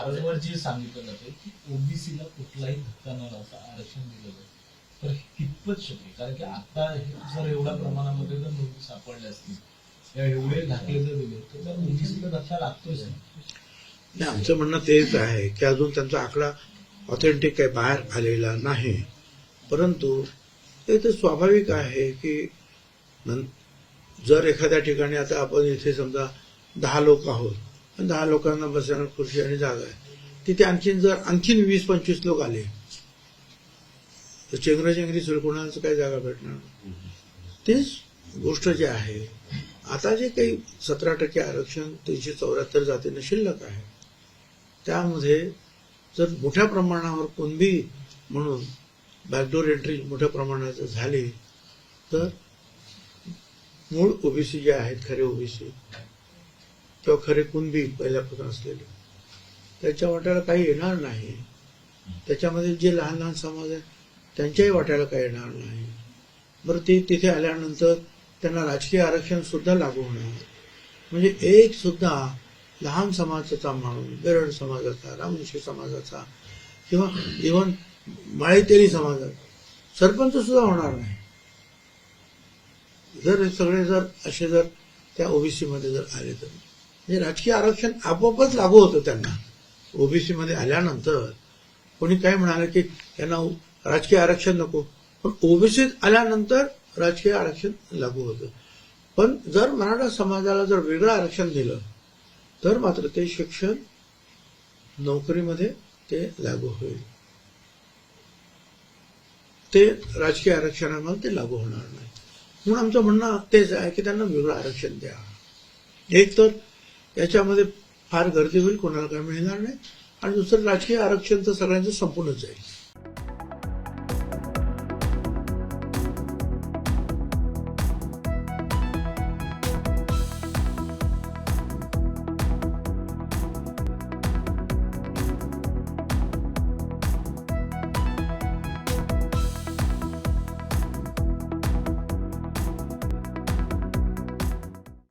अर्जवर जे सांगितलं जाते की ओबीसीला कुठलाही धक्का न लावता आरक्षण दिलं जातं तर कितपत शक्य कारण की आता जर एवढ्या प्रमाणामध्ये जर नोटीस सापडल्या असतील या एवढे दाखले जर दिले तर त्या ओबीसीला धक्का लागतोच नाही. आमचं म्हणणं तेच आहे की अजून त्यांचा आकडा ऑथेंटिक काही बाहेर आलेला नाही. परंतु ते तर स्वाभाविक आहे की जर एखाद्या ठिकाणी आता आपण इथे समजा दहा लोक आहोत दहा लोकांना बसणार खुर्ची आणि जागा आहे. तिथे आणखीन जर आणखीन वीस पंचवीस लोक आले तर चेंगराचेंगरी सुरू कोणाचं काय जागा भेटणार तेच गोष्ट जी आहे आता जे काही सतरा टक्के आरक्षण तीनशे चौऱ्याहत्तर जातीनं शिल्लक आहे त्यामध्ये जर मोठ्या प्रमाणावर कुणबी म्हणून बॅकडोर एंट्री मोठ्या प्रमाणात झाली तर मूळ ओबीसी जे आहेत खरे ओबीसी किंवा खरे कुणबी पहिल्यापासून असलेले. त्याच्या वाट्याला काही येणार नाही. त्याच्यामध्ये जे लहान लहान समाज आहेत त्यांच्याही वाट्याला काही येणार नाही. बरं ते तिथे आल्यानंतर त्यांना राजकीय आरक्षण सुद्धा लागू होणार. म्हणजे एक सुद्धा लहान समाजाचा माणूस बेरड समाजाचा रामवंशी समाजाचा किंवा इव्हन माळेतेरी समाजाचा सरपंच सुद्धा होणार नाही. जर सगळे जर असे जर त्या ओबीसीमध्ये जर आले तर. म्हणजे राजकीय आरक्षण आपोआपच लागू होतं त्यांना. ओबीसी मध्ये आल्यानंतर कोणी काय म्हणाले की यांना राजकीय आरक्षण नको. पण ओबीसीत आल्यानंतर राजकीय आरक्षण लागू होतं. पण जर मराठा समाजाला जर वेगळं आरक्षण दिलं तर मात्र ते शिक्षण नोकरीमध्ये ते लागू होईल. ते राजकीय आरक्षणामध्ये ते लागू होणार नाही. म्हणून आमचं म्हणणं तेच आहे की त्यांना वेगळं आरक्षण द्या. एक तर याच्यामध्ये फार गर्दी होईल कोणाला काय मिळणार नाही. आणि दुसरं राजकीय आरक्षण तर सगळ्यांचं संपूर्णच जाईल.